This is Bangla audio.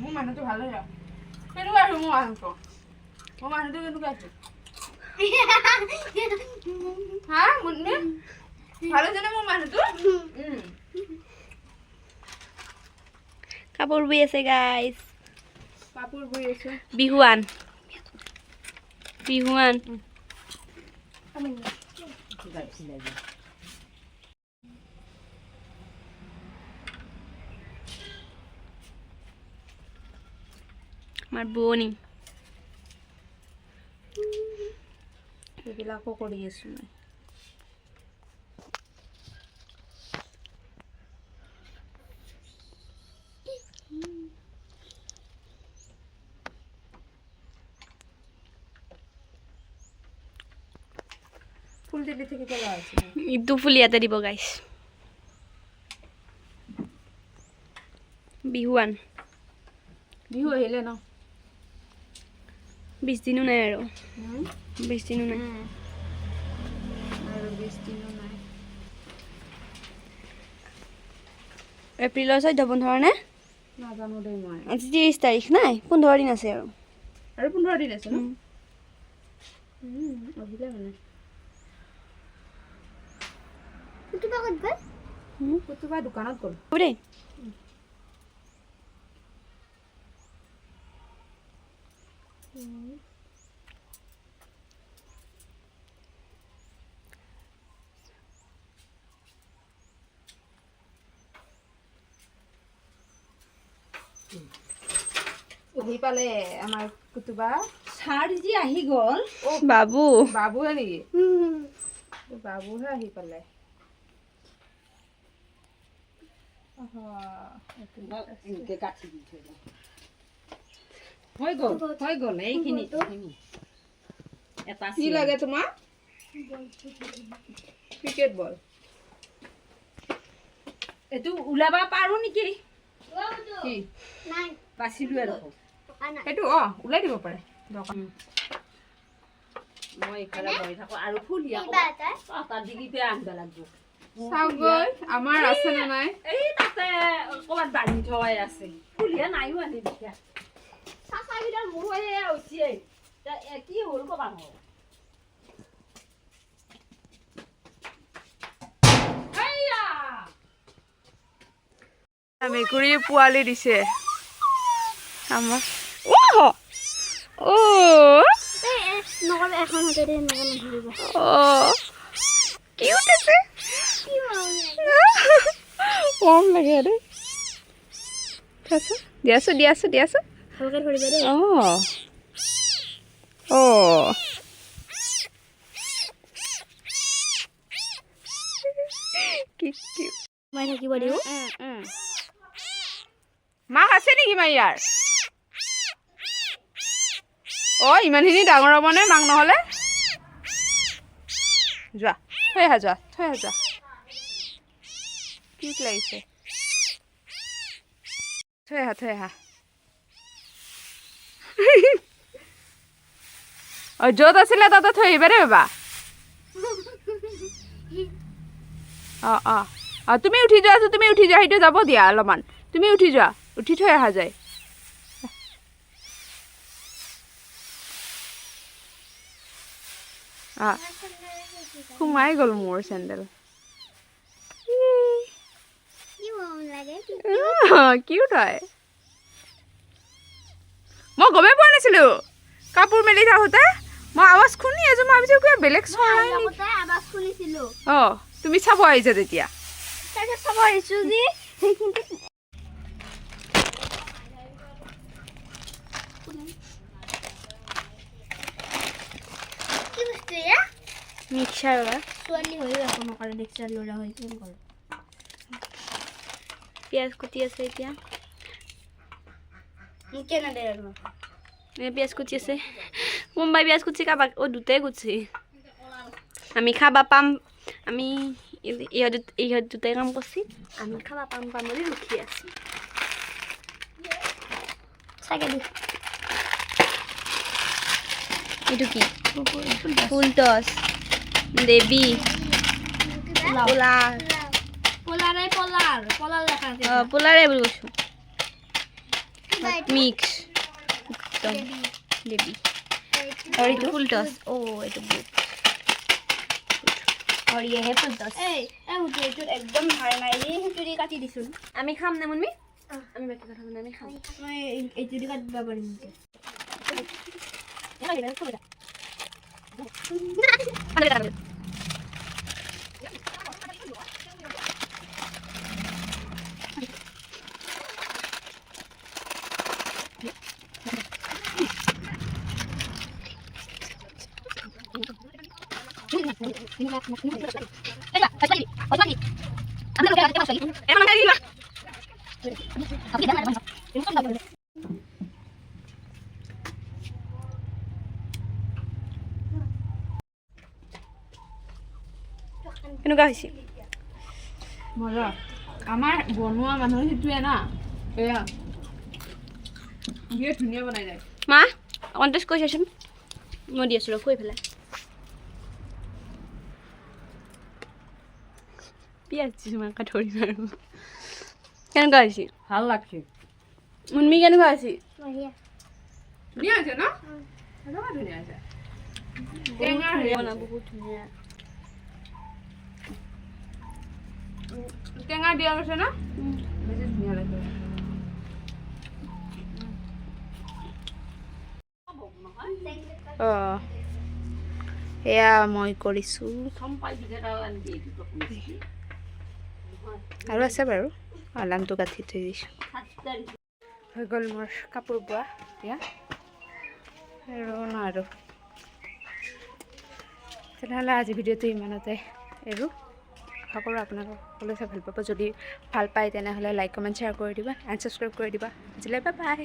মোৰ মানুহটো ভালো হৈছে কেনেকুৱা আছে মোৰ মানুহটো? মোৰ মানুহটো কেনেকুৱা আছে হা? মুন্নি ভালো মোৰ মানুহটো? কাপোৰ বৈ আছে গাইজ কাপোৰ বৈ আছো বিহুৱান বিহুৱান গাইছিলে যে আমাৰ বোৱনী সেইবিলাকো কৰি আছো মই ফুল দিল্লি থেকে চলে আসছে ইটো ফুল ইয়াতে দিব গাইজ বিহুৱান। বিহু আহিলে ন? বিছ দিনো নাই আৰু। বিছ দিনো নাই। এপ্ৰিলৰ চৈধ্য পোন্ধৰ নে? নাজানো দেই মই। আজি ত্ৰিছ তাৰিখ নাই পোন্ধৰ দিন আছে আৰু। আৰু পোন্ধৰ দিন আছে ন? উম। উম, আহিলে উম। কুতুবা দোকানত গ'ল। হ'ব দেই আহি পালে আমাৰ কুতুবা চাৰ যি আহি গ'ল। বাবু। বাবুহে নেকি? বাবুহে আহি পালে আহা, এনেকে কাটি দি থৈ দিওঁ। হৈ গ'ল হৈ গ'ল এইখিনি এইখিনি। এটা কি লাগে তোমাক ক্ৰিকেট বল এইটো ওলাব পাৰো নেকি কি বাচিলো আৰু সেইটো অ ওলাই দিব পাৰে দৰকাৰ মই এইফালে বহি থাকো আৰু তাত দিগিতে আনিব লাগিব চাওগৈ আমাৰ আছে নে নাই ক'ৰবাত বান্ধি থোৱাই আছে। ফুলিয়া নাইও আনি দিয়া চাচাকেইডাল মোৰ হৈয়ে হৈছে এতিয়া এ- কি হ'ল ক'বা নোৱাৰো এইয়া মেকুৰী পোৱালি দিছে। আমাৰ কিউট আছে মৰম লাগে দেই। চাচোন দিয়াছো দিয়াছো দিয়াছো অঁ। অঁ। কি থাকিব মাক আছে নেকি মা ইয়াৰ? অ ইমানখিনি ডাঙৰ হ'বনে মাক নহ'লে? যোৱা থৈ আহা যোৱা থৈ আহা যোৱা। কিউট লাগিছে। থৈ আহা থৈ আহা অ য'ত আছিলে তাতে থৈ আহিবা দেই বাবা অ অ অ তুমি উঠি যোৱা তুমি উঠি যোৱা সেইটো যাব দিয়া অলপমান। তুমি উঠি যোৱা উঠি থৈ অহা যায়। সোমাই গ'ল মোৰ চেণ্ডেল কি মৰম লাগে কিউট হয়। মই গমেই পোৱা নাছিলো। কাপোৰ মেলি থাকোঁতে মই আৱাজ শুনি আছো মই ভাবিছো কিবা বেলেগ অ তুমি চাব আহিছা তেতিয়া। চাব আহিছো যে। মিক্সাৰ। ছোৱালী হৈও একো নকৰে দেখিছা ল'ৰা হৈ কি কৰে পিঁয়াজ কুটি আছে এতিয়া পিঁয়াজ কুচি আছে কোনোবাই পিঁয়াজ কুচি কাৰোবাক অ' দুটাই কুচি আমি খাবা পাম আমি ইহঁত ইহঁত দুটাই কাম কৰিছে আমি খাবা পাম পাম বুলি ৰখি আছো চাগে দি এইটো কি ফুল টচ দেৱী পোলাৰ পলাৰে পলাৰ পলাৰ লেখা আছে অঁ পোলাৰে বুলি কৈছোঁ মিক্স বুট আৰু ইয়েহে ফুল টচ এই এই হুতুৰিটোত একদম ভালো নাই এই হুতুৰি কাটি দিছোঁ আমি খাম নে মুনমি আমি বাকী কথা মানে আমি খাম এই- এইটো দি কাটিব পাৰিম নেকি কেনেকুৱা হৈছে? মজা। আমাৰ বনোৱা মানুহ সেইটোৱে না। এয়া। বিৰাট ধুনীয়া বনাই যায় মা অকণ টেষ্ট কৰি চাচোন মই দি আছোঁ ৰখো এইফালে পিঁয়াজ দিছোঁ মাকে ধৰি আৰু কেনেকুৱা হৈছে ভালো লাগছে মুনমি কেনেকুৱা হৈছে ধুনীয়া হৈছে ন কেনেকুৱা ধুনীয়া হৈছে টেঙা হেৰি বনা বহুত ধুনীয়া টেঙা দিয়া গৈছে ন বেছি ধুনীয়া লাগে অঁ এয়া মই কৰিছোঁ আৰু আছে বাৰু। আলামটো গাঁঠি থৈ দিছোঁ। হৈ গ'ল মোৰ কাপোৰ বোৱা এতিয়া আৰু ন আৰু। তেনেহ'লে আজি ভিডিঅ'টো ইমানতে এৰোঁ। আশা কৰোঁ আপোনালোক সকলোৱে চাই ভালো পাব। যদি ভালো পায়, তেনেহ'লে লাইক কমেণ্ট শ্বেয়াৰ কৰি দিবা। এণ্ড ছাবস্ক্ৰাইব কৰি দিবা। আজিলৈ বাই বাই